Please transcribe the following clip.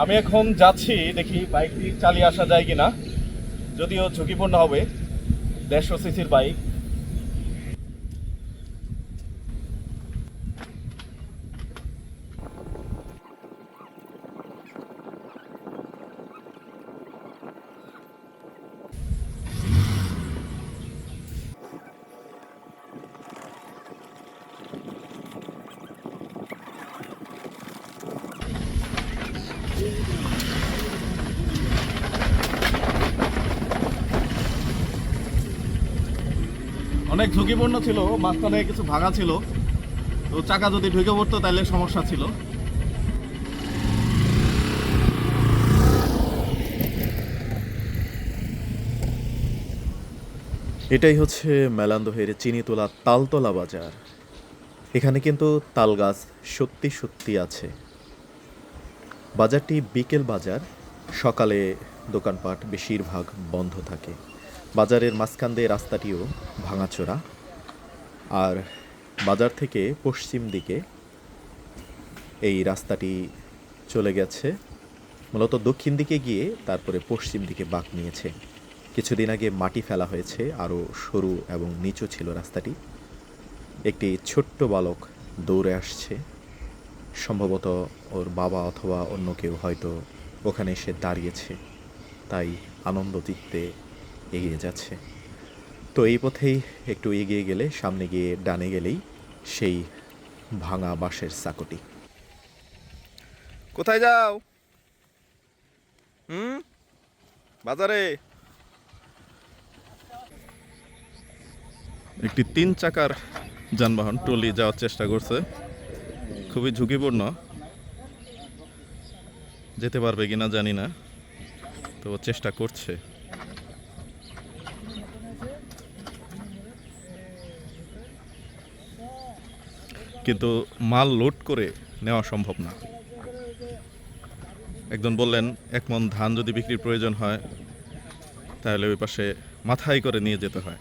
আমি এখন যাচ্ছি, দেখি বাইকটি চালিয়ে আসা যায় কিনা। যদিও ঝুঁকিপূর্ণ হবে, দেড়শো সিসির বাইক। অনেক ঝুঁকিপূর্ণ ছিল মাঝখানে কিছু ভাঙা ছিল। তো চাকা যদি ঢুকে পড়তো তাহলে সমস্যা ছিল। এটাই হচ্ছে মেলান্দহের চিনিতলা তালতলা বাজার। এখানে কিন্তু তাল গাছ সত্যি সত্যি আছে। বাজারটি বিকেল বাজার, সকালে দোকানপাট বেশিরভাগ বন্ধ থাকে। বাজারের মাঝখান দিয়ে রাস্তাটিও ভাঙাচোরা। আর বাজার থেকে পশ্চিম দিকে এই রাস্তাটি চলে গেছে। মূলত দক্ষিণ দিকে গিয়ে তারপরে পশ্চিম দিকে বাঁক নিয়েছে। কিছুদিন আগে মাটি ফেলা হয়েছে, আরও সরু এবং নিচু ছিল রাস্তাটি। একটি ছোট্ট বালক দৌড়ে আসছে। সম্ভবত ওর বাবা অথবা অন্য কেউ হয়তো ওখানে এসে দাঁড়িয়েছে। তাই আনন্দ চিত্তে এগিয়ে যাচ্ছে। তো এই পথেই একটু এগিয়ে গেলে, সামনে গিয়ে ডানে গেলেই সেই ভাঙা বাঁশের চাকটি কোথায় যাও? হুম? বাজারে? একটি তিন চাকার যানবাহন ট্রলি যাওয়ার চেষ্টা করছে। খুবই ঝুঁকিপূর্ণ। যেতে পারবে কিনা জানি না তো চেষ্টা করছে। কিন্তু মাল লোড করে নেওয়া সম্ভব না। একজন বললেন, এক মন ধান যদি বিক্রির প্রয়োজন হয়, তাহলে ওই পাশে মাথায় করে নিয়ে যেতে হয়।